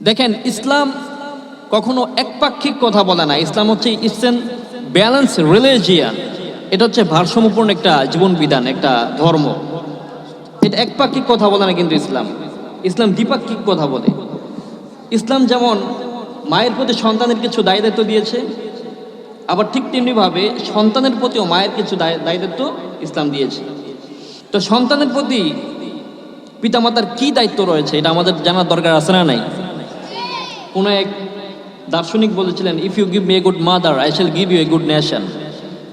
দেখেন, ইসলাম কখনো একপাক্ষিক কথা বলে না। ইসলাম হচ্ছে এন ব্যালেন্স রিলিজিয়ান এটা হচ্ছে ভারসাম্যপূর্ণ একটা জীবন বিধান একটা ধর্ম। এটা একপাক্ষিক কথা বলে না কিন্তু ইসলাম। ইসলাম দ্বিপাক্ষিক কথা বলে। ইসলাম যেমন মায়ের প্রতি সন্তানের কিছু দায় দায়িত্ব দিয়েছে, আবার ঠিক তেমনিভাবে সন্তানের প্রতিও মায়ের কিছু দায় দায়িত্ব ইসলাম দিয়েছে। তো সন্তানের প্রতি পিতামাতার কি দায়িত্ব রয়েছে, এটা আমাদের জানার দরকার আছে না নাই? কোনো এক দার্শনিক বলেছিলেন if you give me a good mother I shall give you a good nation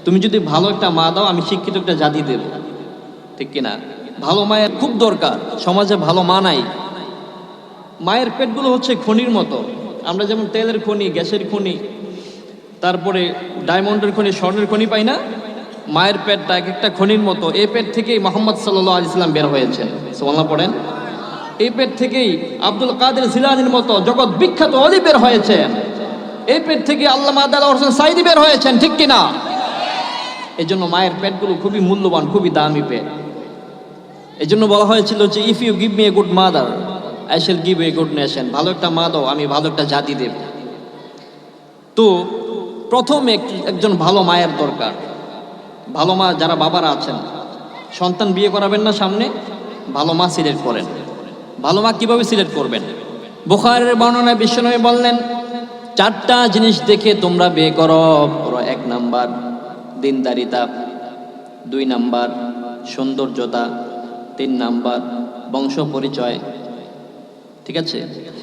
তুমি যদি ভালো একটা মা দাও, আমি শিক্ষিত একটা জাতি দেব। ঠিক কিনা? ভালো মায়ের খুব দরকার, সমাজে ভালো মা নাই। মায়ের পেটগুলো হচ্ছে খনির মতো। আমরা যেমন তেলের খনি, গ্যাসের খনি, তারপরে ডায়মন্ডের খনি, স্বর্ণের খনি পাই না, মায়ের পেটটা এক একটা খনির মতো। এই পেট থেকেই মোহাম্মদ সাল্লাহ ইসলাম বের হয়েছেন। সোমাল্লা পড়েন। এই পেট থেকেই আব্দুল কাদের জিলানির মতো জগৎ বিখ্যাত অলি বের হয়েছেন এই পেট থেকে আল্লাহ আদাল হোসেন সাইদি বের হয়েছেন, ঠিক কিনা? এই জন্য মায়ের পেটগুলো খুবই মূল্যবান, খুবই দামি পেট। এই জন্য বলা হয়েছিল যে if you give me a good mother I shall give a good nation ভালো একটা মা দাও, আমি ভালো একটা জাতি দেব। তো প্রথম এক- একজন ভালো মায়ের দরকার। ভালো মা যারা বাবারা আছেন, সন্তান বিয়ে করাবেন না সামনে, ভালো মা সিলেক্ট করেন। ভালো মা কীভাবে সিলেক্ট করবেন? বুখারের বর্ণনায় বিশ্বনবী বললেন, চারটা জিনিস দেখে তোমরা বিয়ে করো। এক নাম্বার, দিনদারিতা, দুই নাম্বার, সৌন্দর্যতা, তিন নাম্বার, বংশ পরিচয়। ঠিক আছে?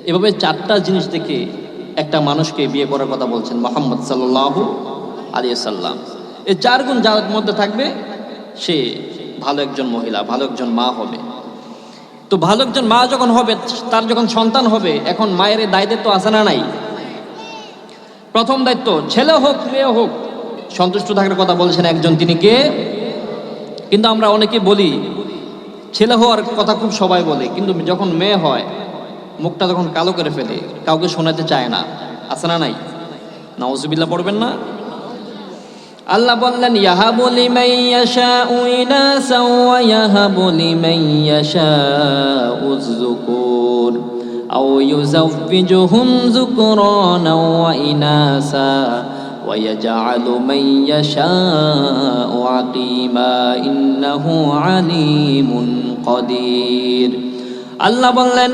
এভাবে চারটা জিনিস দেখে একটা মানুষকে বিয়ে করার কথা বলছেন মোহাম্মদ সাল্লাহ আলী সাল্লাম। এই চার গুণ যার মধ্যে থাকবে, সে ভালো একজন মহিলা, ভালো একজন মা হবে। তো ভালো একজন মা যখন হবে, তার যখন সন্তান হবে, এখন মায়ের এই দায়িত্ব আছে না নাই? প্রথম দায়িত্ব, ছেলে হোক, মেয়ে হোক, সন্তুষ্ট থাকার কথা বলছেন একজন তিনি কে? কিন্তু আমরা অনেকে বলি, ছেলে হওয়ার কথা খুব সবাই বলে, কিন্তু যখন মেয়ে হয়, মুখটা যখন কালো করে ফেলে, কাউকে শোনাতে চায় না, আছে না নাই? নাউজুবিল্লাহ, পড়বেন না? আল্লাহ বললেন ইয়াহাবু লিমান ইয়াশাউ ইনাসা ওয়া ইয়াহাবু লিমান ইয়াশাউ যুকুর আও ইউযাওয়িজুহুম যুকরানা ওয়া ইনাসা ويجعل من يشاء عقيما إنه عليم قدير আল্লাহ বললেন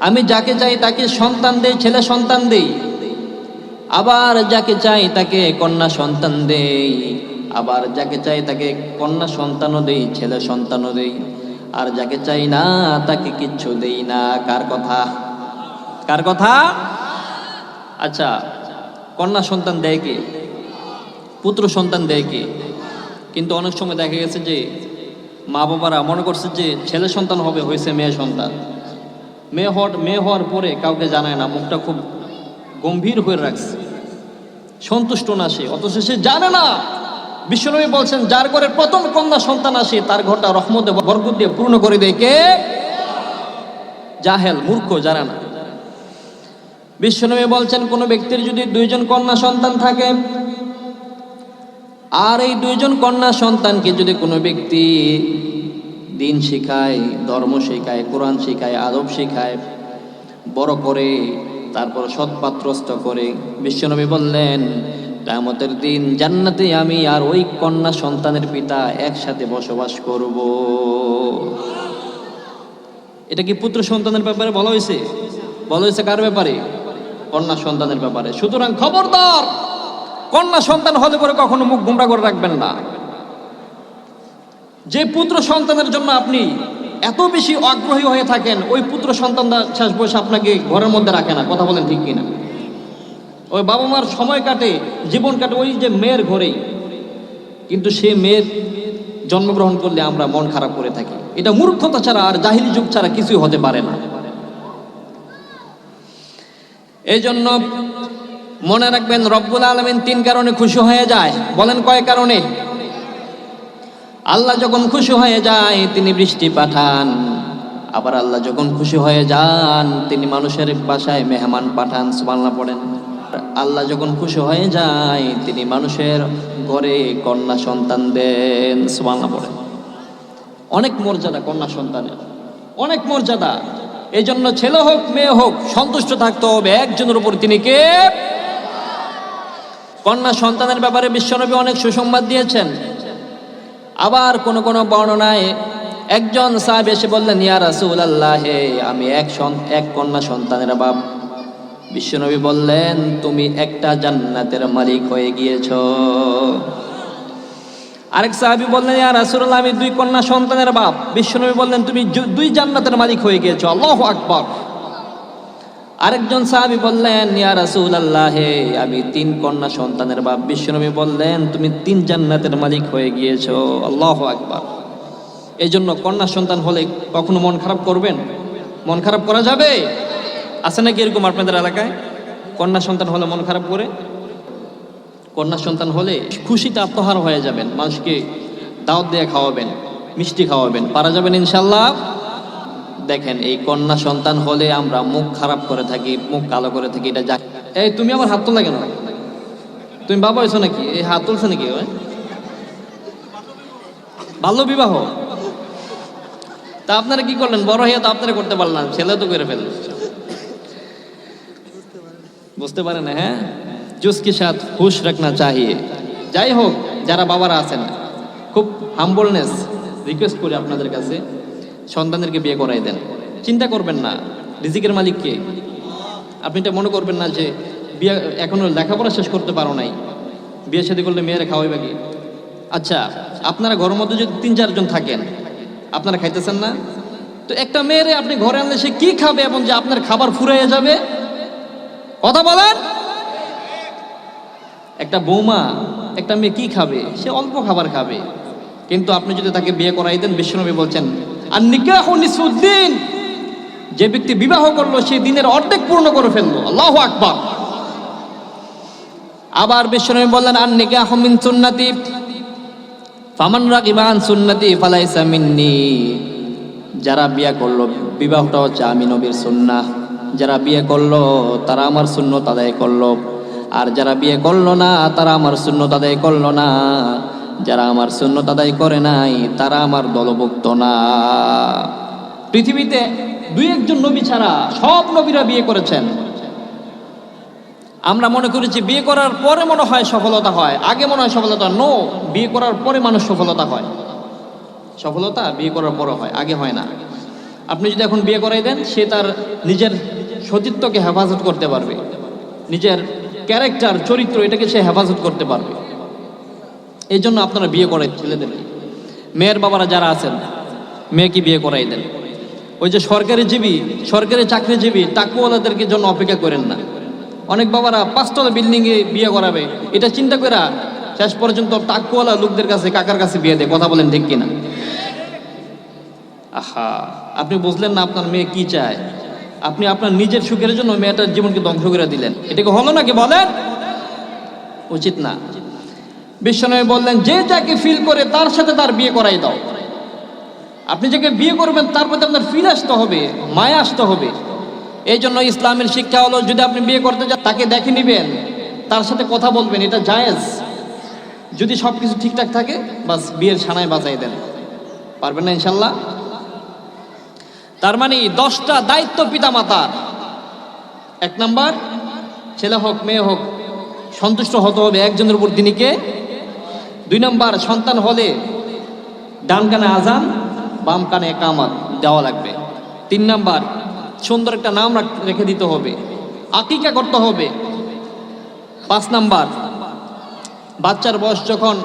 আমি যাকে চাই তাকে সন্তান দেই ছেলে সন্তান দেই আবার যাকে চাই তাকে কন্যা সন্তান দেই। আবার যাকে চাই তাকে কন্যা সন্তানও দেই, ছেলে সন্তানও দেই। আর যাকে চাই না তাকে কিচ্ছু দেই না। কার কথা? কার কথা? আচ্ছা কন্যা সন্তান দেয় কে? পুত্র সন্তান দেয় কে? কিন্তু অনেক সময় দেখা গেছে যে মা বাবারা মনে করছে যে ছেলে সন্তান হবে, হয়েছে মেয়ে সন্তান। মেয়ে হওয়ার মেয়ে হওয়ার পরে কাউকে জানায় না, মুখটা খুব গম্ভীর হয়ে রাখছে। সন্তুষ্ট না সে, অথচ সে জানে না। বিশ্বনবী বলছেন, যার ঘরে প্রথম কন্যা সন্তান আসে, তার ঘরটা রহমতে বরকত দিয়ে পূর্ণ করে দেয় কে? জাহেল, মূর্খ, জানে না। বিশ্বনবী বলছেন, কোনো ব্যক্তির যদি দুইজন কন্যা সন্তান থাকে, আর এই দুইজন কন্যা সন্তানকে যদি কোনো ব্যক্তি দিন শেখায়, ধর্ম শেখায়, কোরআন শেখায়, আদব শেখায়, বড় করে তারপর সৎপাত্রস্থ করে বিশ্বনবী বললেন কামতের দিন জান্নাতে আমি আর ওই কন্যা সন্তানের পিতা একসাথে বসবাস করব। এটা কি পুত্র সন্তানের ব্যাপারে বলা হয়েছে? বলা হয়েছে কার ব্যাপারে? কন্যা সন্তানের ব্যাপারে। সুতরাং খবরদার, কন্যা সন্তান হলে পরে কখনো মুখ গুমরা করে রাখবেন না। যে পুত্র সন্তানের জন্য আপনি এত বেশি আগ্রহী হয়ে থাকেন, ওই পুত্র সন্তানটা শেষ বয়সে আপনাকে ঘরের মধ্যে রাখে না, কথা বলেন ঠিক কিনা? ওই বাবা মার সময় কাটে, জীবন কাটে ওই যে মেয়ের ঘরেই। কিন্তু সে মেয়ের জন্মগ্রহণ করলে আমরা মন খারাপ করে থাকি। এটা মূর্খতা ছাড়া আর জাহিলি যুগ ছাড়া কিছুই হতে পারে না। এই জন্য মনে রাখবেন, রব্বুল আলমিন তিন কারণে খুশি হয়ে যায়। বলেন কয় কারণে? আল্লাহ যখন খুশি হয়ে যায়, তিনি বৃষ্টি পাঠান। আবার আল্লাহ যখন খুশি হয়ে যান, তিনি মানুষের বাসায় মেহমান পাঠান সুবাল্লা পড়েন। আল্লাহ যখন খুশি হয়ে যায়, তিনি মানুষের ঘরে কন্যা সন্তান দেন সুবাল্লা পড়েন। অনেক মর্যাদা কন্যা সন্তানের, অনেক মর্যাদা। এই জন্য ছেলে হোক, মেয়ে হোক, সন্তুষ্ট থাকতে হবে। একজনের উপর তিনি কে? কন্যা সন্তানের ব্যাপারে বিশ্বনবী অনেক সুসংবাদ দিয়েছেন। আবার কোন কোন বর্ণনায় একজন সাহেব এসে বললেন, ইয়া রাসুল আল্লাহে আমি এক এক কন্যা সন্তানের বাপ। বিশ্বনবী বললেন, তুমি একটা জান্নাতের মালিক হয়ে গিয়েছ। আরেক সাহাবি বললেন, ইয়া রাসূলুল্লাহ, আমি দুই কন্যা সন্তানের বাপ। বিশ্বনবী বললেন, তুমি দুই জান্নাতের মালিক হয়ে গিয়েছ। আল্লাহু আকবার। আরেকজন সাহাবি বললেন, ইয়া রাসূলুল্লাহ হে আমি তিন কন্যা সন্তানের বাপ বিশ্বনবী বললেন, তুমি তিন জান্নাতের মালিক হয়ে গিয়েছো। আল্লাহু আকবার। এই জন্য কন্যা সন্তান হলে কখনো মন খারাপ করবেন? মন খারাপ করা যাবে? আছে নাকি এরকম আপনাদের এলাকায়? কন্যা সন্তান হলে মন খারাপ করে? কন্যা সন্তান হলে খুশিতে আত্মহার হয়ে যাবেন, মানুষকে দাওয়াত দিয়ে খাওয়াবেন, মিষ্টি খাওয়াবেন, পারা যাবেন ইনশাল্লাহ দেখেন, এই কন্যা সন্তান হলে আমরা মুখ খারাপ করে থাকি, মুখ কালো করে থাকি, এটা যা এই, তুমি আমার হাত তোলা কেন? তুমি বাবা হয়েছো নাকি? এই হাত তুলছো নাকি? বাল্য বিবাহ? তা আপনারা কি করলেন? বড় হইয়া তো আপনারা করতে পারলেন ছেলে তো করে ফেললেন। বুঝতে পারেন হ্যাঁ? জুসকে সাথ, হুশ রাখনা চাহিয়ে। যাই হোক, যারা বাবারা আছেন, খুব হাম্বলনেস রিকোয়েস্ট করি আপনাদের কাছে। সন্তানদেরকে বিয়ে করাই দেন। চিন্তা করবেন না, রিজিকের মালিক কে? আপনি এটা মনে করবেন না যে বিয়ে এখনও লেখাপড়া শেষ করতে পারো নাই। বিয়ে শাদী করলে মেয়েরা খাওয়াই বাকি আচ্ছা আপনারা ঘরের মধ্যে যদি তিন চারজন থাকেন, আপনারা খাইতেছেন না? তো একটা মেয়েরে আপনি ঘরে আনলে সে কি খাবে এবং যে আপনার খাবার ফুরাইয়া যাবে? কথা বলেন। একটা বৌমা, একটা মেয়ে কি খাবে? সে অল্প খাবার খাবে। কিন্তু আপনি যদি তাকে বিয়ে করাই দেন, বিশ্বনবী বলছেন আর নিকাহ নিসুদ্দিন যে ব্যক্তি বিবাহ করল, সে দিনের অর্ধেক পূর্ণ করে ফেলল। আল্লাহ আকবার। আবার বিশ্বনবী বললেন আর নিকাহ মিন সুন্নাতি। ফামান রাগিবান সুন্নতি, ফালাইসা মিন্নি। যারা বিয়ে করল বিবাহটা হচ্ছে আমি নবীর সুন্নাহ। যারা বিয়ে করল, তারা আমার সুন্নত আদায় করল। আর যারা বিয়ে করল না, তারা আমার সুন্নত আদায় করল না। যারা আমার সুন্নত আদায় করে নাই, তারা আমার দলভুক্ত না। পৃথিবীতে দুই একজন নবী ছাড়া সব নবীরা বিয়ে করেছেন। আমরা মনে করেছি বিয়ে করার পরে মনে হয় সফলতা হয়, আগে মনে হয় সফলতা নো, বিয়ে করার পরে মানুষ সফলতা হয়। সফলতা বিয়ে করার পরে হয়, আগে হয় না। আপনি যদি এখন বিয়ে করাই দেন, সে তার নিজের সতীত্বকে হেফাজত করতে পারবে। নিজের ক্যারেক্টার, চরিত্র, এটাকে সে হেফাজত করতে পারবে। এই জন্য আপনারা বিয়ে করেন ছেলেদেরকে মেয়ের বাবারা যারা আছেন, মেয়েকে বিয়ে করাই দেন। ওই যে সরকারি জীবী, সরকারি চাকরিজীবী টাকুওয়ালাদেরকে জন্য অপেক্ষা করেন না। অনেক বাবারা পাঁচতলা বিল্ডিংয়ে বিয়ে করাবে। এটা চিন্তা করে শেষ পর্যন্ত টাকুওয়ালা লোকদের কাছে, কাকার কাছে বিয়ে দেয়। কথা বলেন ঠিক কিনা? আহা, আপনি বুঝলেন না আপনার মেয়ে কি চায়? আপনি আপনার নিজের সুখের জন্য মেয়েটার জীবনকে ধ্বংস করে দিলেন। এটাকে হলো নাকি বলেন? উচিত না। বিশ্বনবী বললেন, যে যাকে ফিল করে তার সাথে তার বিয়ে করাই দাও। আপনি যাকে বিয়ে করবেন, তার প্রতি আপনার ফিল আসতে হবে, মায়া আসতে হবে। এই জন্য ইসলামের শিক্ষা হলো যদি আপনি বিয়ে করতে যান, তাকে দেখে নিবেন, তার সাথে কথা বলবেন, এটা জায়েজ। যদি সব কিছু ঠিকঠাক থাকে, বাস বিয়ের সানায় বাজাই দেন। পারবেন না ইনশাল্লাহ? তার মানে দশটা দায়িত্ব পিতা মাতার এক নাম্বার, ছেলে হোক, মেয়ে হোক, সন্তুষ্ট হতে হবে একজনের উপর তিনিকে দুই নাম্বার, সন্তান হলে ডান কানে আজান, বাম কানে কামাত দেওয়া লাগবে। তিন নাম্বার, সুন্দর একটা নাম রেখে দিতে হবে। আকিকা করতে হবে। পাঁচ নাম্বার, বাচ্চার বয়স যখন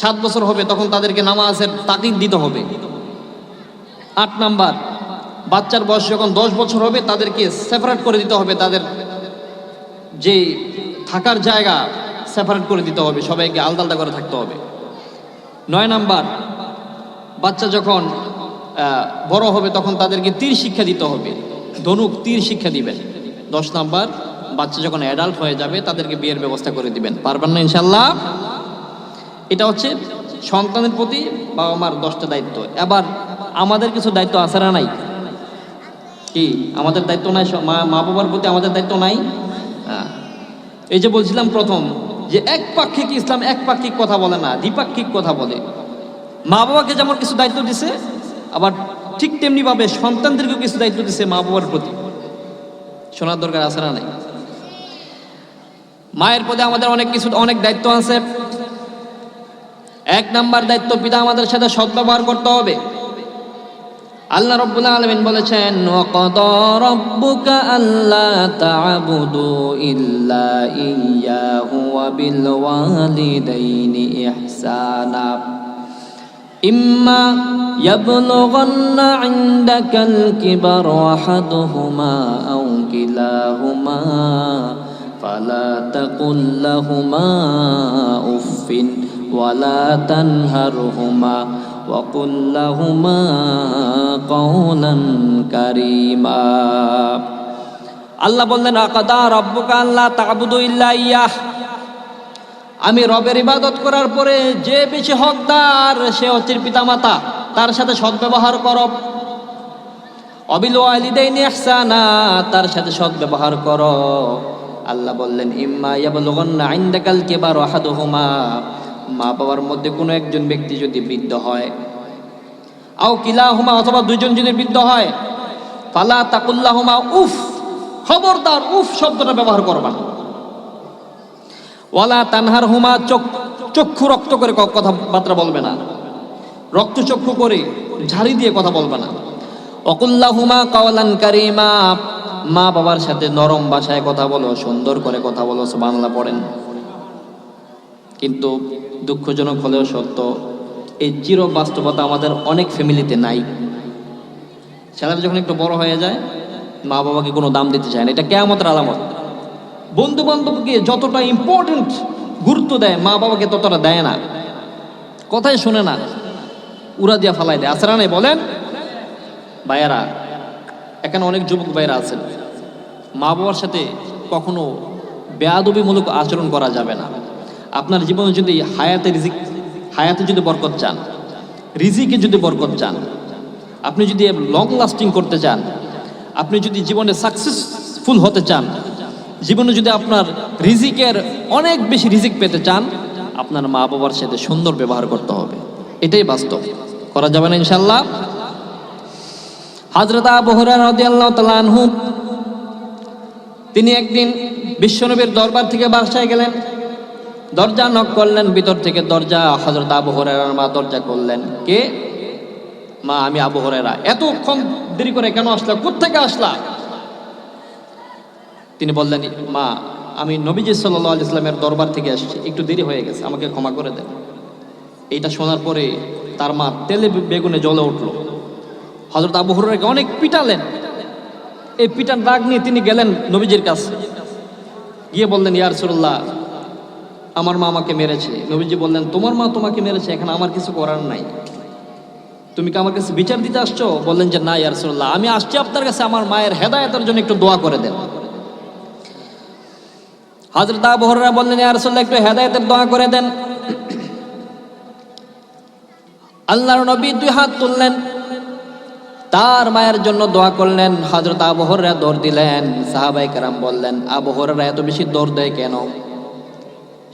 সাত বছর হবে, তখন তাদেরকে নামাজের তাকিদ দিতে হবে। আট নাম্বার, বাচ্চার বয়স যখন দশ বছর হবে, তাদেরকে সেপারেট করে দিতে হবে। তাদের যে থাকার জায়গা সেপারেট করে দিতে হবে, সবাইকে আলাদা আলাদা করে থাকতে হবে। নয় নাম্বার, বাচ্চা যখন বড় হবে তখন তাদেরকে তীর শিক্ষা দিতে হবে। ধনুক তীর শিক্ষা দিবেন। দশ নাম্বার, বাচ্চা যখন অ্যাডাল্ট হয়ে যাবে তাদেরকে বিয়ের ব্যবস্থা করে দিবেন। পারবেন না ইনশাল্লাহ এটা হচ্ছে সন্তানের প্রতি বাবা মার দশটা দায়িত্ব। এবার আমাদের কিছু দায়িত্ব আছে না নাই? কি, আমাদের দায়িত্ব নাই? মা বাবার প্রতি আমাদের দায়িত্ব নাই। এই যে বলছিলাম প্রথম যে একপাক্ষিক ইসলাম একপাক্ষিক কথা বলে না, দ্বিপাক্ষিক কথা বলে। মা বাবাকে যেমন কিছু দায়িত্ব দিছে, আবার ঠিক তেমনিভাবে সন্তানদেরকেও কিছু দায়িত্ব দিছে মা বাবার প্রতি। শোনার দরকার আছে না নাই? মায়ের প্রতি আমাদের অনেক কিছু, অনেক দায়িত্ব আছে। এক নাম্বার দায়িত্ব পিতা আমাদের সাথে সদ্ব্যবহার করতে হবে। আল্লাহ রব্বুল আলমিন বলেছেন ওয়াকাদা রাব্বুকা আল্লা তা'বুদু ইল্লা ইয়্যাহু ওয়া বিল ওয়ালিদাইনি ইহসানা ইম্মা ইয়াবলুগান্না ইনদাকাল কিবার আহাদুহুমা আও কিলাহুমা فلا تقل لهما اف ولا تنهرهما وقل لهما قولا كريما আল্লাহ বললেন আকাদা রব্বুকা আল্লাহ তাবুদু ইল্লা ইয়াহ আমি রবের ইবাদত করার পরে যে বেশি হকদার সে হচ্ছে পিতামাতা তার সাথে সদ্ব্যবহার করো অবিল ওয়ালিদাইনি ইহসানা তার সাথে সদ্ব্যবহার করো আল্লাহ বললেন ইম্মা ইয়াবলুগান্না ইনদাকাল কিবার আহাদুহুমা মা বাবার মধ্যে কোনো একজন ব্যক্তি যদি বৃদ্ধ হয়, আও কিলাহুমা অথবা দুইজন যদি বৃদ্ধ হয়, ফালা তাকুল্লাহুমা উফ, খবরদার উফ শব্দটা ব্যবহার করবা। ওয়ালা তানহার হুমা চোখ, চক্ষু রক্ত করে কথাবার্তা বলবে না। রক্ত চক্ষু করে ঝাড়ি দিয়ে কথা বলবে না। অকুল্লাহুমা কাওয়ালান কারিমা, মা বাবার সাথে নরম ভাষায় কথা বলো, সুন্দর করে কথা বলো বাংলা পড়েন। কিন্তু দুঃখজনক হলেও সত্য, এই চির বাস্তবতা আমাদের অনেক ফ্যামিলিতে নাই। ছেলেরা যখন একটু বড় হয়ে যায় মা বাবাকে কোনো দাম দিতে চায় না। এটা কেয়ামতের আলামত। বন্ধু বান্ধবকে যতটা ইম্পর্টেন্ট গুরুত্ব দেয় মা বাবাকে ততটা দেয় না। কথাই শোনে না, উড়া দিয়া ফালাই দেয়। আসরা নাই? বলেন। ভাইয়ারা, এখানে অনেক যুবক ভাইয়েরা আছেন। মা বাবার সাথে কখনো বেয়াদবিমূলক আচরণ করা যাবে না। আপনার জীবনে যদি হায়াতে রিজিক, হায়াতে যদি বরকত চান, রিজিকে যদি বরকত চান, আপনি যদি লং লাস্টিং করতে চান, আপনি যদি জীবনে সাকসেসফুল হতে চান, জীবনে যদি আপনার রিজিকের অনেক বেশি রিজিক পেতে চান, আপনার মা বাবার সাথে সুন্দর ব্যবহার করতে হবে। এটাই বাস্তব। করা যাবে না ইনশাল্লাহ হাজরত তাআলা তিনি একদিন বিশ্বনবীর দরবার থেকে বাসায় গেলেন। দরজা নক করলেন, ভিতর থেকে দরজা হযরত আবু হুরায়রার মা দরজা করলেন কে? মা, আমি আবু হুরায়রা। এতক্ষণ দেরি করে কেন আসলা? কোত্থেকে আসলা? তিনি বললেন, মা, আমি নবীজি আলাইহি ইসলামের দরবার থেকে আসছি। একটু দেরি হয়ে গেছে, আমাকে ক্ষমা করে দেন। এইটা শোনার পরে তার মা তেলে বেগুনে জ্বলে উঠল। হজরত আবু হুরাকে অনেক পিটালেন। এই পিটান রাগ নিয়ে তিনি গেলেন নবীজির কাছে। গিয়ে বললেন, ইয়া রাসূলুল্লাহ আমার মা আমাকে মেরেছে। নবীজি বললেন, তোমার মা তোমাকে মেরেছে, এখানে আমার কিছু করার নাই। তুমি কি আমার কাছে বিচার দিতে আসছো? বললেন যে, না, ইয়া রাসূলুল্লাহ, আমি আসছি আপনার কাছে আমার মায়ের হেদায়তের জন্য, একটু দোয়া করে দেন। হযরত আবু হুরায়রা বললেন, ইয়া রাসূলুল্লাহ, একটু হেদায়তের দোয়া করে দেন। আল্লাহর নবী দুই হাত তুললেন, তার মায়ের জন্য দোয়া করলেন হজরত আবহররা দৌড় দিলেন সাহাবাই কারাম বললেন আবহররা এত বেশি দৌড় দেয় কেন?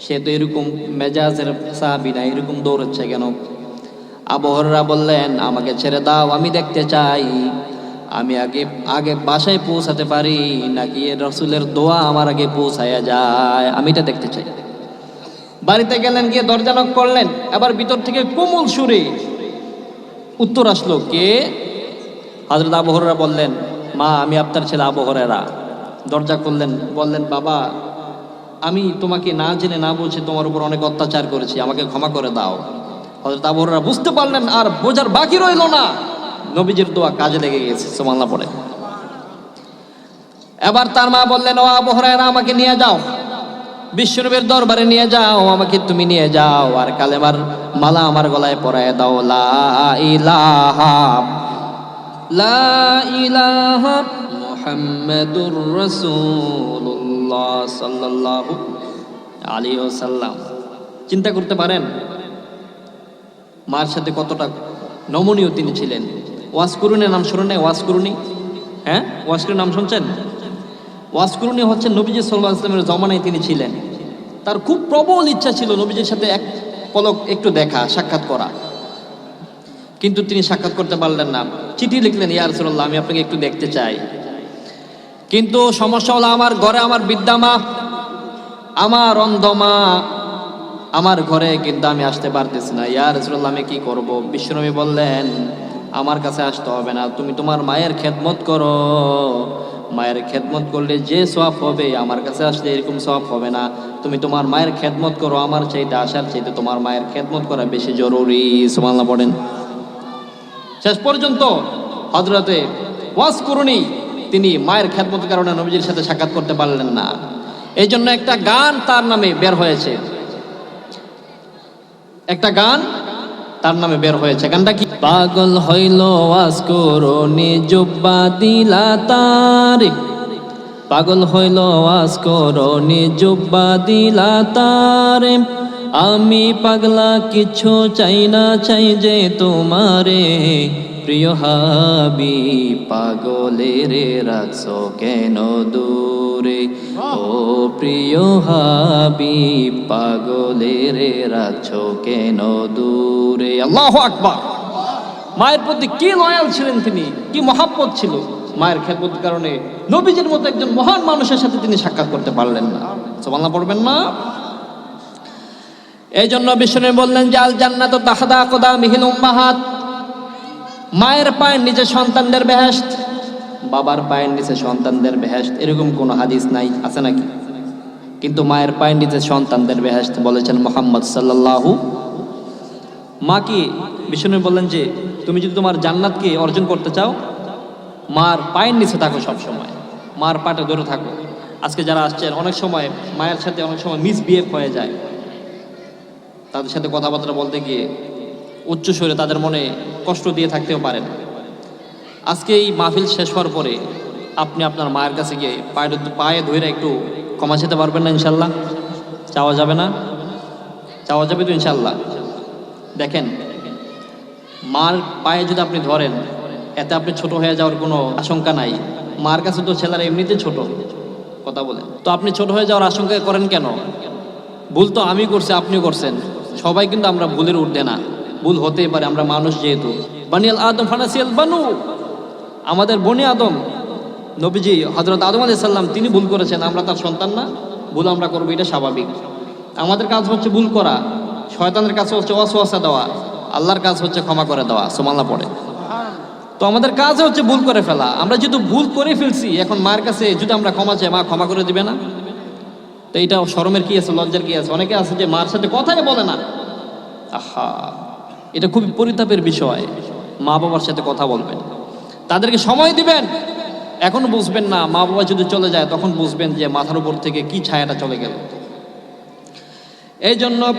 সে তো এরকম মেজাজের সাহাবি না, এরকম দৌড়চ্ছে কেন? আবহররা বললেন, আমাকে ছেড়ে দাও, আমি দেখতে চাই। আমি আগে আগে বাসায় পৌঁছাতে পারি, নাকি রসুলের দোয়া আমার আগে পৌঁছায়া যায়? আমি এটা দেখতে চাই। বাড়িতে গেলেন, গিয়ে দরজা knock করলেন। আবার ভিতর থেকে কোমল সুরে উত্তর আসলো, কে? হজরত আবহরা বললেন, মা, আমি আপনার ছেলে আবহরেরা দরজা করলেন বললেন, বাবা আমি তোমাকে না জেনে না বুঝে তোমার উপর অনেক অত্যাচার করেছি, আমাকে ক্ষমা করে দাও। হজরত আবহরা বুঝতে পারলেন, আর বোঝার বাকি রইল না। নবীজির দোয়া কাজে লেগে গেছে সোমাল্লা পড়ে। এবার তার মা বললেন, ও আবহরায়রা আমাকে নিয়ে যাও। বিশ্বনবীর দরবারে নিয়ে যাও, আমাকে তুমি নিয়ে যাও। আর কালেমার মালা আমার গলায় পরায় দাও। লা ইলাহা লা ইলাহা মুহাম্মাদুর রাসূলুল্লাহ। সাল্লাল্লাহু আলাইহি ওয়াসাল্লাম। চিন্তা করতে পারেন, মার সাথে কতটা নমনীয় তিনি ছিলেন। ওয়াজ করুনের নাম শুনে ওয়াজ করুনি হ্যাঁ? ওয়াজ করুন নাম শুনছেন? ওয়াজ হচ্ছেন হচ্ছে নবীজি সাল্লাহ ইসলামের জমানায় তিনি ছিলেন। তার খুব প্রবল ইচ্ছা ছিল নবীজির সাথে এক পলক একটু দেখা, সাক্ষাৎ করা। কিন্তু তিনি সাক্ষাৎ করতে পারলেন না। চিঠি লিখলেন, ইয়া রাসূলুল্লাহ, আমি আপনাকে একটু দেখতে চাই। কিন্তু সমস্যা হলো আমার ঘরে আমার বিদ্যামা আমার অন্ধমা আমার ঘরে কিন্তু আমি আসতে পারতেছি না। ইয়া রাসূলুল্লাহ, আমি কি করব? বিশ্বনবী বললেন, আমার কাছে আসতে হবে না, তুমি তোমার মায়ের খেদমত করো। মায়ের খেদমত করলে যে সওয়াব হবে, আমার কাছে আসলে এরকম সওয়াব হবে না। তুমি তোমার মায়ের খেদমত করো, আমার চাইতে আসার চাইতে তোমার মায়ের খেদমত করা বেশি জরুরি। সুবহানাল্লাহ পড়েন শেষ পর্যন্ত হজরতে ওয়াজ করুনি তিনি মায়ের খ্যাতমত কারণে নবীজির সাথে সাক্ষাৎ করতে পারলেন না। এই জন্য একটা গান তার নামে বের হয়েছে। একটা গান তার নামে বের হয়েছে। গানটা কি? পাগল হইল করুনি জুব্বা দিলা তারে। পাগল হইল করনি জুব্বা দিলা তারে। আমি পাগলা, কিছু চাই না চাই যে তোমারে। প্রিয় হাবি, পাগলের রাখছো কেন দূরে? ও প্রিয় হাবি, পাগলের রাখছো কেন দূরে? আল্লাহ আকবার। মায়ের প্রতি কি লয়াল ছিলেন তিনি? কি মহাব্বত ছিল? মায়ের খেদমত কারণে নবীজির মতো একজন মহান মানুষের সাথে তিনি সাক্ষাৎ করতে পারলেন না। সোমাল্লা পড়বেন না? এই জন্য বিষ্ণু বললেন যে আল জান্নাত তাহাদা কদা মিহিল উম্মাহাত। মায়ের পায়ের নিচে সন্তানদের বেহেস্ত বাবার পায়ের নিচে সন্তানদের বেহেস্ত এরকম কোনো হাদিস নাই, আছে নাকি? কিন্তু মায়ের পায়ের নিচে সন্তানদের বেহেস্ত বলেছেন মোহাম্মদ সাল্লাল্লাহু, মা কি বিষ্ণু বললেন যে, তুমি যদি তোমার জান্নাতকে অর্জন করতে চাও, মার পায়ের নিচে থাকো সব সময় মার পাটে ধরে থাকো। আজকে যারা আসছেন, অনেক সময় মায়ের সাথে অনেক সময় মিসবিহেভ হয়ে যায়। তাদের সাথে কথাবার্তা বলতে গিয়ে উচ্চ স্বরে তাদের মনে কষ্ট দিয়ে থাকতেও পারেন। আজকে এই মাহফিল শেষ হওয়ার পরে আপনি আপনার মায়ের কাছে গিয়ে পায়ে পায়ে ধরে একটু ক্ষমা যেতে পারবেন না ইনশাল্লাহ? চাওয়া যাবে না? চাওয়া যাবে তো ইনশাল্লাহ। দেখেন, মার পায়ে যদি আপনি ধরেন, এতে আপনি ছোট হয়ে যাওয়ার কোনো আশঙ্কা নাই। মার কাছে তো ছেলেরা এমনিতে ছোট। কথা বলেন। তো আপনি ছোট হয়ে যাওয়ার আশঙ্কা করেন কেন? ভুল তো আমি করছি, আপনিও করছেন। সবাই কিন্তু আমরা ভুলের ঊর্ধ্বে না। ভুল হতেই পারে, আমরা মানুষ যেহেতু। বানিয়াল আদম ফানাসিয়াল বানু। আমাদের বনে আদম, নবীজি হজরত আদম আলি সাল্লাম তিনি ভুল করেছেন, আমরা তার সন্তান না, ভুল আমরা করব, এটা স্বাভাবিক। আমাদের কাজ হচ্ছে ভুল করা, শয়তানের কাছে হচ্ছে অসোয়াশা দেওয়া, আল্লাহর কাজ হচ্ছে ক্ষমা করে দেওয়া সোমাল্লা পড়ে। তো আমাদের কাজ হচ্ছে ভুল করে ফেলা, আমরা যেহেতু ভুল করে ফেলছি, এখন মায়ের কাছে যদি আমরা ক্ষমা চাই, মা ক্ষমা করে দিবে না? তো এটা শরমের কি আছে, লজ্জার কি আছে? অনেকে আছে যে মার সাথে কথাই বলে না। আহা। এটা খুবই পরিতাপের বিষয়। মা বাবার সাথে কথা বলবেন। তাদেরকে সময় দিবেন। এখন বুঝবেন না, মা বাবা যদি চলে যায়, তখন বুঝবেন যে মাথার উপর থেকে কি ছায়াটা চলে গেল। এই জন্য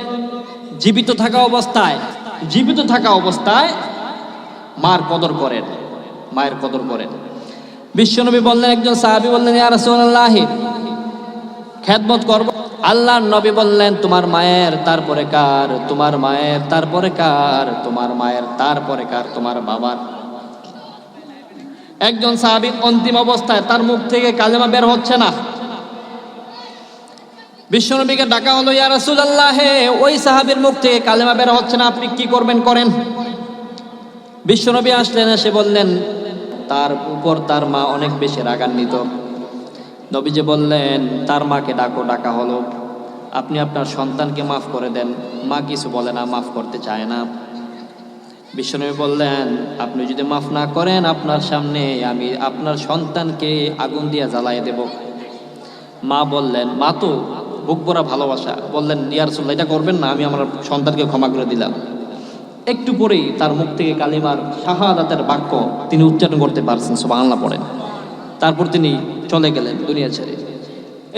জীবিত থাকা অবস্থায়, জীবিত থাকা অবস্থায় মার কদর করেন, মায়ের কদর করেন। বিশ্বনবী বললেন, একজন সাহাবি বললেন, ইয়া রাসূলুল্লাহ করব আল্লাহর নবী বললেন, তোমার মায়ের তারপরে কার? তোমার মায়ের তারপরে কার? তোমার মায়ের তারপরে কার? তোমার বাবার। একজন সাহাবী অন্তিম অবস্থায় তার মুখ থেকে কালেমা বের হচ্ছে না। বিশ্বনবীকে ডাকা হলো, ইয়া রাসূলুল্লাহ, হে ওই সাহাবীর মুখ থেকে কালেমা বের হচ্ছে না, আপনি কি করবেন, করেন? বিশ্বনবী আসলেন, এসে বললেন, তার উপর তার মা অনেক বেশি রাগান্বিত। নবীজি বললেন, তার মাকে ডাকো, ডাকা হলো। আপনি আপনার সন্তানকে মাফ করে দেন। মা কিছু বলে না, মাফ করতে চায় না। বিশ্বনবী বললেন, আপনি যদি মাফ না করেন, আপনার সামনে আমি আপনার সন্তানকে আগুন দিয়ে জ্বালাইয়ে দেব। মা বললেন, মা তো বুক ভরা ভালোবাসা। বললেন ইয়ারসুল্লাহ এটা করবেন না, আমি আমার সন্তানকে ক্ষমা করে দিলাম। একটু পরেই তার মুখ থেকে কালিমার শাহাদাতের বাক্য তিনি উচ্চারণ করতে পারছেন সব আল্লাহ পড়েন। তারপর তিনি চলে গেলেন দুনিয়া ছেড়ে।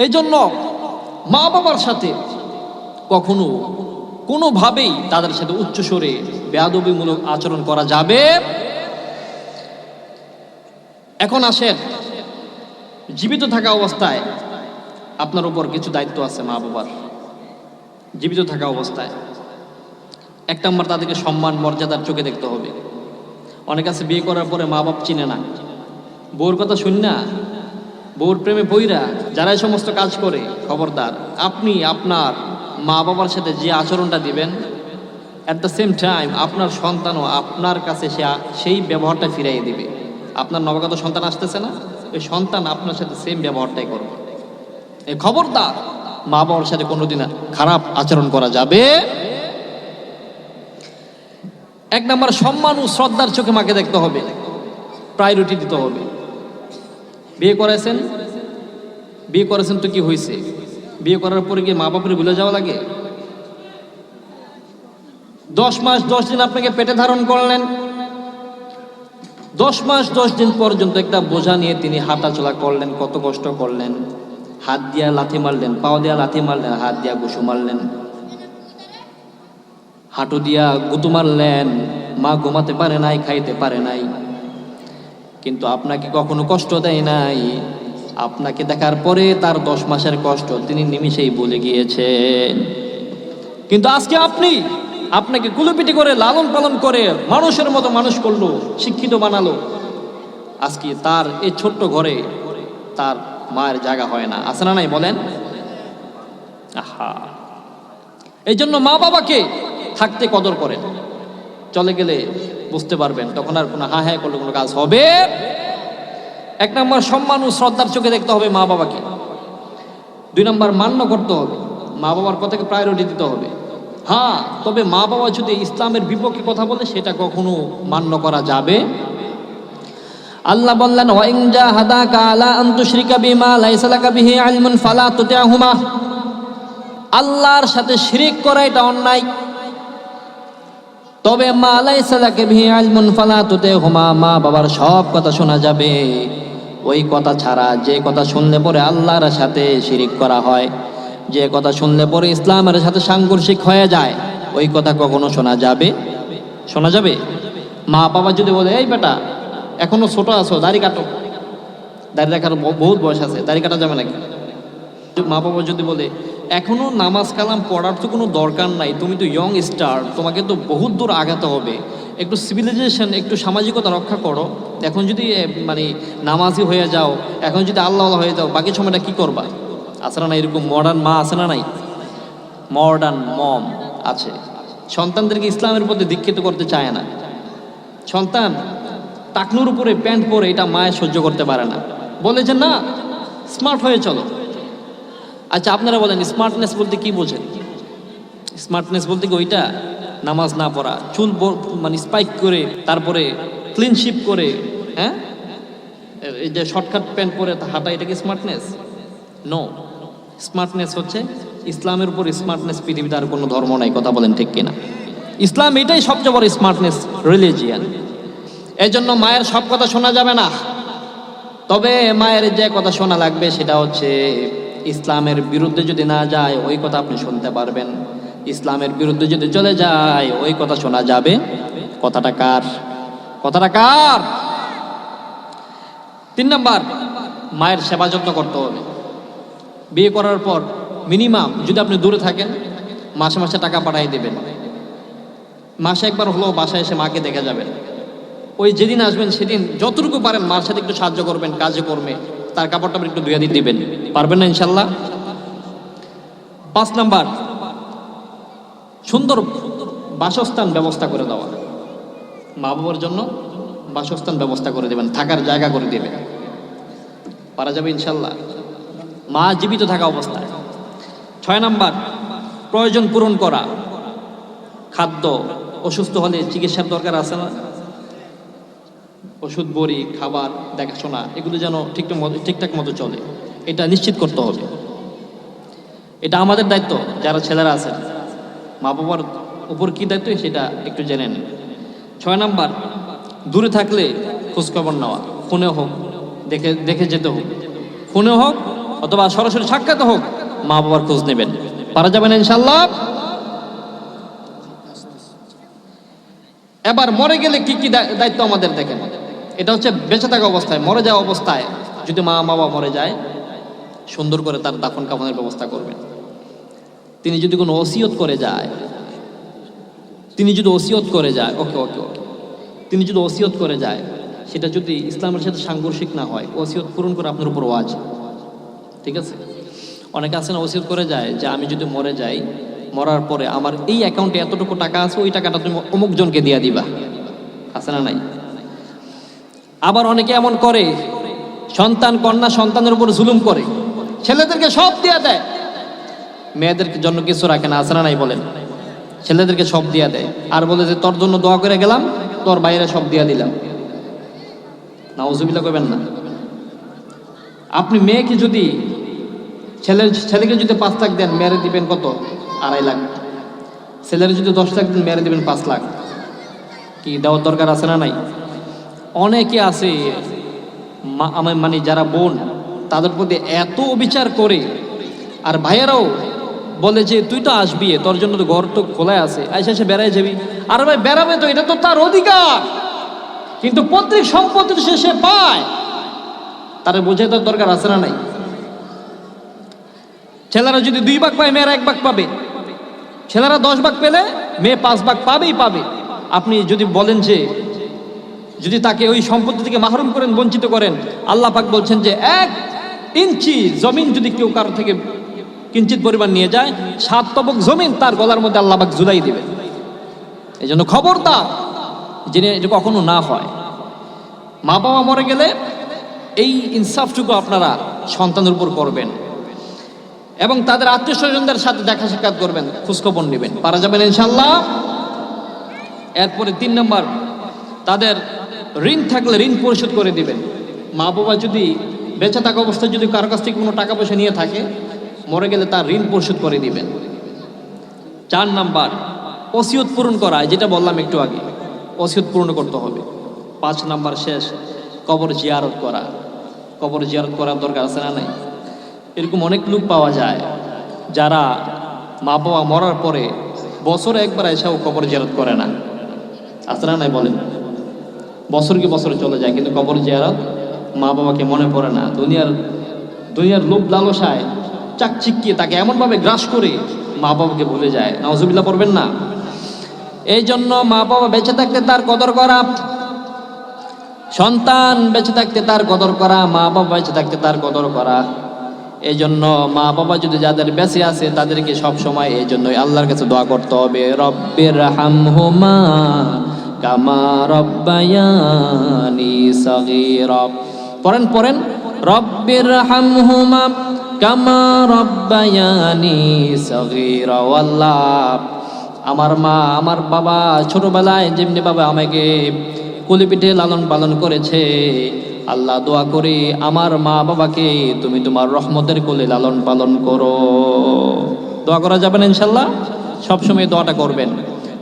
এই জন্য মা বাবার সাথে কখনো কোনোভাবেই তাদের সাথে উচ্চ স্বরে বেয়াদবিমূলক আচরণ করা যাবে। এখন আসেন, জীবিত থাকা অবস্থায় আপনার উপর কিছু দায়িত্ব আছে মা বাবার জীবিত থাকা অবস্থায়। এক নম্বর, তাদেরকে সম্মান, মর্যাদার চোখে দেখতে হবে। অনেক আছে বিয়ে করার পরে মা বাপ চিনে না। বউর কথা শুন না বউর প্রেমে বইরা যারা এই সমস্ত কাজ করে, খবরদার, আপনি আপনার মা বাবার সাথে যে আচরণটা দিবেন অ্যাট দ্য সেম টাইম আপনার সন্তানও আপনার কাছে সে সেই ব্যবহারটা ফিরাই দিবে। আপনার নবাগত সন্তান আসতেছে না, ওই সন্তান আপনার সাথে সেম ব্যবহারটাই করবে। এই খবরদার মা বাবার সাথে কোনোদিন খারাপ আচরণ করা যাবে? এক নম্বর সম্মান ও শ্রদ্ধার চোখে মাকে দেখতে হবে। প্রায়োরিটি দিতে হবে। বিয়ে করেছেন বিয়ে করেছেন তো কি হয়েছে বিয়ে করার পরে গিয়ে মা বাপের ভুলে যাওয়া লাগে? দশ মাস, দশ দিন আপনাকে পেটে ধারণ করলেন। দশ মাস, দশ দিন পর্যন্ত একটা বোঝা নিয়ে তিনি হাঁটাচলা করলেন, কত কষ্ট করলেন। হাত দিয়া লাথি মারলেন, পাও দিয়া লাথি মারলেন, হাত দিয়া গুসু মারলেন। হাঁটু দিয়া গুতু মারলেন, মা ঘুমাতে পারে নাই, খাইতে পারে নাই। কিন্তু আপনাকে কখনো কষ্ট দেয় নাই। আপনাকে দেখার পরে তার দশ মাসের কষ্ট তিনি নিমিষেই বলে গিয়েছেন। কিন্তু আজকে আপনি আপনাকে কুলুপিটি করে, লালন পালন করে মানুষের মতো মানুষ করল, শিক্ষিত বানালো। আজকে তার এই ছোট্ট ঘরে তার মায়ের জায়গা হয় না। আছে না নাই বলেন? আহা। এই জন্য মা বাবাকে থাকতে কদর করেন। চলে গেলে বুঝতে পারবেন, তখন আর কোনো হা হ্যাঁ করলে কোনো কাজ হবে? এক নম্বর, সম্মান ও শ্রদ্ধার চোখে দেখতে হবে মা বাবাকে। দুই নম্বর, মান্য করতে হবে। মা বাবার কথাকে প্রায়োরিটি দিতে হবে। হ্যাঁ তবে মা বাবা যদি ইসলামের বিপক্ষে কথা বলে, সেটা কখনো মান্য করা যাবে? আল্লাহ বললেন, ওয়াইন জাহাদাকা আলা আন তুশরিকা বিমা লাইসা লাকা বিহি ইলমুন ফালা তুতিআহুমা। আল্লাহর সাথে শিরিক করা এটা অন্যায়। তবে মা লাইসা লাকা বিহি ইলমুন ফালা হুমা মা বাবার সব কথা শোনা যাবে। ওই কথা ছাড়া যে কথা শুনলে পরে আল্লাহর সাথে শিরিক করা হয়, যে কথা শুনলে পরে ইসলামের সাথে সাংঘর্ষিক হয়ে যায়, ওই কথা কখনো শোনা যাবে? শোনা যাবে? মা বাবা যদি বলে, এই বেটা, এখনও ছোট আছো, দাড়ি কাটো। দাড়ি রাখার ব- বহুত বয়স আছে, দাড়ি কাটা যাবে নাকি? মা বাবা যদি বলে, এখনও নামাজ কালাম পড়ার তো কোনো দরকার নাই, তুমি তো ইয়ং স্টার তোমাকে তো বহুত দূর আগাতে হবে। একটু সিভিলাইজেশন একটু সামাজিকতা রক্ষা করো। এখন যদি মানে নামাজি হয়ে যাও, এখন যদি আল্লাহ হয়ে যাও, বাকি সময়টা কি করবা? আছে না এরকম মডার্ন মা আছে না নাই? মডার্ন মম আছে। সন্তানদেরকে ইসলামের প্রতি দীক্ষিত করতে চায় না। সন্তান টাকনুর উপরে প্যান্ট পরে এটা মায়ের সহ্য করতে পারে না। বলে যে, না স্মার্ট হয়ে চলো। আচ্ছা আপনারা বলেন স্মার্টনেস বলতে কি বোঝেন? স্মার্টনেস বলতে কি ওইটা? নামাজ না পড়া, চুল মানে স্পাইক করে, তারপরে ক্লিনশিপ করে হ্যাঁ? এই যে শর্টকাট প্যান্ট পরে হাঁটা, এটা কি স্মার্টনেস নো স্মার্টনেস হচ্ছে ইসলামের উপর স্মার্টনেস পৃথিবীতে আর কোনো ধর্ম নাই, কথা বলেন ঠিক কিনা? ইসলাম এটাই সবচেয়ে বড় স্মার্টনেস রিলিজিয়ান এই জন্য মায়ের সব কথা শোনা যাবে না। তবে মায়ের যে কথা শোনা লাগবে সেটা হচ্ছে ইসলামের বিরুদ্ধে যদি না যায়, ওই কথা আপনি শুনতে পারবেন। ইসলামের বিরুদ্ধে যদি চলে যায়, ওই কথা শোনা যাবে। কথাটা কার? কথাটা কার? তিন নম্বর, মায়ের সেবা যত্ন করতে হবে। বিয়ে করার পর মিনিমাম যদি আপনি দূরে থাকেন, মাসে মাসে টাকা পাঠাই দেবেন। মাসে একবার হলেও বাসায় এসে মাকে দেখে যাবেন। ওই যেদিন আসবেন সেদিন যতটুকু পারেন মার সাথে একটু সাহায্য করবেন, কাজে কর্মে। তার কাপড়টা একটু ধুয়ে দিয়ে দিবেন। পারবেন না, ইনশাল্লাহ? পাঁচ নাম্বার, সুন্দর বাসস্থান ব্যবস্থা করে দেওয়া। মা বাবার জন্য বাসস্থান ব্যবস্থা করে দেবেন, থাকার জায়গা করে দেবেন। পারা যাবে, ইনশাল্লাহ। মা জীবিত থাকা অবস্থায়। ছয় নাম্বার, প্রয়োজন পূরণ করা। খাদ্য অসুস্থ হলে চিকিৎসার দরকার আছে না? ওষুধ, বড়ি, খাবার, দেখাশোনা, এগুলো যেন ঠিকঠাক মতো ঠিকঠাক মতো চলে। এটা নিশ্চিত করতে হবে। এটা আমাদের দায়িত্ব, যারা ছেলেরা আছেন। মা বাবার উপর কী দায়িত্ব, সেটা একটু জেনে নিন। ছয় নাম্বার, দূরে থাকলে খোঁজখবর নেওয়া। ফোনে হোক, দেখে দেখে যেতে হোক। ফোনে হোক, অথবা সরাসরি সাক্ষাৎ হোক মা বাবার খোঁজ নেবেন। পারা যাবেন ইনশাল্লাহ এবার মরে গেলে কি কি দায়- দায়িত্ব আমাদের দেখেন। এটা হচ্ছে বেঁচে থাকা অবস্থায়, মরে যাওয়া অবস্থায় যদি মা বাবা মরে যায়, সুন্দর করে তার দাফন কাফনের ব্যবস্থা করবেন। তিনি যদি কোনো ওসিয়ত করে যায়, তিনি যদি ওসিয়ত করে যায়, ওকে ওকে ওকে। তিনি যদি ওসিয়ত করে যায়, সেটা যদি ইসলামের সাথে সাংঘর্ষিক না হয়, ওসিয়ত পূরণ করে আপনার উপর ওয়াজ। ঠিক আছে? অনেকে আছে না ওসিয়ত করে যায়, যে আমি যদি মরে যাই, মরার পরে আমার এই অ্যাকাউন্টে এতটুকু টাকা আছে, ওই টাকাটা তুমি অমুকজনকে দিয়ে দিবা। আছে না নাই? আবার অনেকে এমন করে, সন্তান কন্যা সন্তানের উপর জুলুম করে, ছেলেদেরকে সব দিয়ে দেয়। মেয়েদের জন্য কিছু রাখে না না নাই বলেন? ছেলেদেরকে সব দিয়ে দেয়। আর বলে যে, তোর জন্য দোয়া করে গেলাম, তোর বাইরে সব দিয়া দিলাম। নাউজুবিল্লাহ করবেন না। আপনি মেয়েকে যদি, ছেলের, ছেলেকে যদি পাঁচ লাখ দেন মেরে দিবেন কত? আড়াই লাখ। ছেলের যদি দশ লাখ দেন মেরে দিবেন পাঁচ লাখ। কি দেওয়ার দরকার আছে না নাই? অনেকে আছে আমার মানে যারা বোন, তাদের প্রতি এত অবিচার করে। আর ভাইয়েরাও বলে যে, তুই তো আসবি, তোর জন্য তো ঘর তো খোলা আছে। আইসা সে বেড়ায় যাবি। আর ভাই, বেড়াবে তো, এটা তো তার অধিকার। কিন্তু পৈতৃক সম্পত্তি সে সে পায়। তার বোঝাই তোর দরকার আছে না নাই? ছেলেরা যদি দুই ভাগ পায়, মেয়েরা এক ভাগ পাবে। ছেলেরা দশ ভাগ পেলে, মেয়ে পাঁচ ভাগ পাবেই পাবে। আপনি যদি বলেন যে যদি তাকে ওই সম্পত্তি থেকে মাহরুম করেন, বঞ্চিত করেন, আল্লাহ পাক বলছেন যে এক ইঞ্চি জমিন যদি কেউ কারও থেকে কিঞ্চিত পরিমাণ নিয়ে যায়, সাত তবক জমিন তার গলার মধ্যে আল্লাহ পাক জুলাই দিবে। এই জন্য খবরদার জেনে এটা কখনো না হয়। মা বাবা মরে গেলে এই ইনসাফটুকু আপনারা সন্তানের উপর করবেন এবং তাদের আত্মীয় স্বজনদের সাথে দেখা সাক্ষাৎ করবেন, খোঁজখবর নেবেন। পারা যাবেন ইনশাল্লাহ এরপরে তিন নম্বর, তাদের ঋণ থাকলে ঋণ পরিশোধ করে দিবেন। মা বাবা যদি বেঁচে থাকা অবস্থায় যদি কারও কাছ থেকে কোনো টাকা পয়সা নিয়ে থাকে, মরে গেলে তার ঋণ পরিশোধ করে দিবেন। চার নাম্বার, ওসিয়ত পূরণ করা যেটা বললাম একটু আগে, ওসিয়ত পূরণ করতে হবে। পাঁচ নাম্বার শেষ, কবর জিয়ারত করা। কবর জিয়ারত করার দরকার আছে না নাই? এরকম অনেক লোক পাওয়া যায়, যারা মা বাবা মরার পরে বছরে একবার এসেও কবর জিয়ারত করে না। আছে না নাই বলেন? বছর কি বছর চলে যায়, কিন্তু কবর জিয়ারত মা বাবাকে মনে পড়ে না। দুনিয়ার দুনিয়ার লোভ লালসায় চাকচিক্কিয়ে তাকে এমনভাবে গ্রাস করে মা বাবাকে ভুলে যায়। নওয়াজুবিল্লাহ পড়বেন না? এই জন্য মা বাবা বেঁচে থাকতে তার কদর করা, সন্তান বেঁচে থাকতে তার কদর করা, মা বাবা বেঁচে থাকতে তার কদর করা। এই জন্য মা বাবা যদি যাদের বেঁচে আছে, তাদেরকে সব সময় এই জন্যই আল্লাহর কাছে দোয়া করতে হবে। রব্বের হামহুমা কামা রব্বায়ানি সগীরা। পড়েন পড়েন। রব্বের হামহুমা কামা রব্বায়ানি সগীরা। আল্লাহ আমার মা, আমার বাবা ছোটবেলায় যেমনি বাবা আমাকে কুলি পিঠে লালন পালন করেছে, আল্লাহ দোয়া করি আমার মা বাবাকে তুমি তোমার রহমতের কোলে লালন পালন করো। দোয়া করা যাবেন ইনশাল্লাহ? সবসময় দোয়াটা করবেন।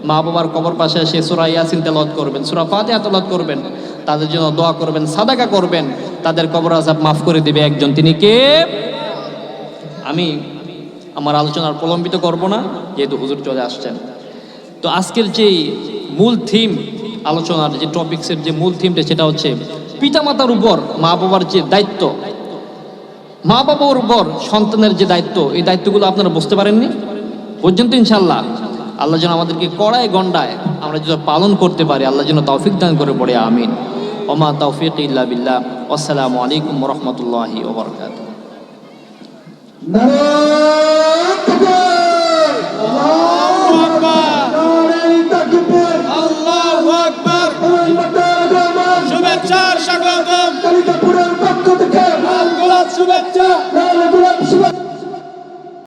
মা বাবার কবর পাশে এসে সুরা ইয়াসিন তেলত করবেন, সুরা ফাতিহা তেলত করবেন, তাদের জন্য দোয়া করবেন, সাদাকা করবেন, তাদের কবর আজাব মাফ করে দিবে একজন। তিনি কে? আমি। আমার আলোচনার প্রলম্বিত করব না, যেহেতু হুজুর চলে আসছেন। তো আজকের যে মূল থিম আলোচনার যে টপিক্সের যে মূল থিমটা সেটা হচ্ছে পিতামাতার উপর মা বাবার যে দায়িত্ব, মা বাবার উপর সন্তানের যে দায়িত্ব, এই দায়িত্বগুলো আপনারা বুঝতে পারেননি? পর্যন্ত ইনশাল্লাহ আল্লাহ যেন আমাদেরকে কড়ায় গন্ডায় আমরা যেন পালন করতে পারি আল্লাহ যেন তৌফিক দান করে পড়ে আমিন। ওমা তৌফিক ইল্লা বিল্লাহ। আসসালামু আলাইকুম রহমতুল্লাহি ওবরকাত আল্লাহু আকবার। শুভেচ্ছার স্বাগতম। কালিকাপুরের পক্ষ থেকে গোলাপ শুভেচ্ছা। শুভেচ্ছা।